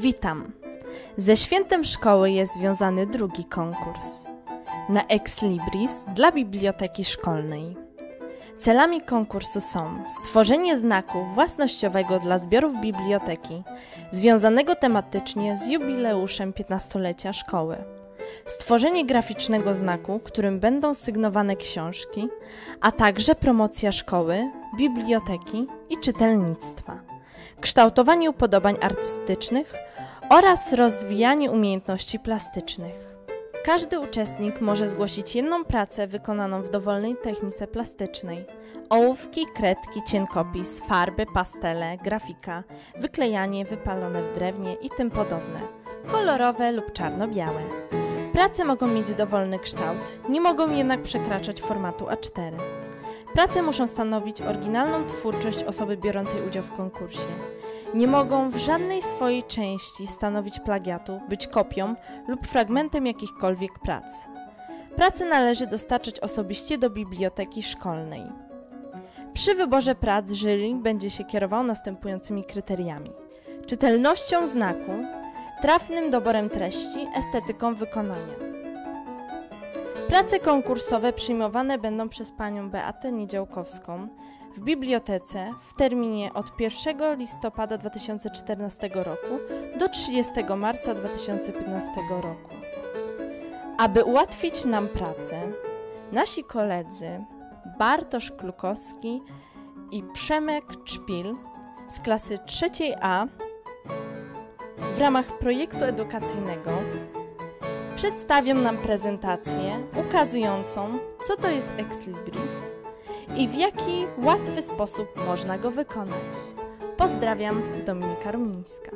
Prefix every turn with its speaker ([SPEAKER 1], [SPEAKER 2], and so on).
[SPEAKER 1] Czytam. Ze świętem szkoły jest związany drugi konkurs. Na Ex Libris dla biblioteki szkolnej. Celami konkursu są stworzenie znaku własnościowego dla zbiorów biblioteki, związanego tematycznie z jubileuszem 15-lecia szkoły, stworzenie graficznego znaku, którym będą sygnowane książki, a także promocja szkoły, biblioteki i czytelnictwa, kształtowanie upodobań artystycznych oraz rozwijanie umiejętności plastycznych. Każdy uczestnik może zgłosić jedną pracę wykonaną w dowolnej technice plastycznej. Ołówki, kredki, cienkopis, farby, pastele, grafika, wyklejanie wypalone w drewnie i tym podobne, kolorowe lub czarno-białe. Prace mogą mieć dowolny kształt, nie mogą jednak przekraczać formatu A4. Prace muszą stanowić oryginalną twórczość osoby biorącej udział w konkursie. Nie mogą w żadnej swojej części stanowić plagiatu, być kopią lub fragmentem jakichkolwiek prac. Prace należy dostarczać osobiście do biblioteki szkolnej. Przy wyborze prac jury będzie się kierował następującymi kryteriami: czytelnością znaku, trafnym doborem treści, estetyką wykonania. Prace konkursowe przyjmowane będą przez panią Beatę Niedziałkowską w bibliotece w terminie od 1 listopada 2014 roku do 30 marca 2015 roku. Aby ułatwić nam pracę, nasi koledzy Bartosz Klukowski i Przemek Czpil z klasy trzeciej A w ramach projektu edukacyjnego przedstawią nam prezentację ukazującą, co to jest Ex Libris i w jaki łatwy sposób można go wykonać. Pozdrawiam, Dominika Rumińska.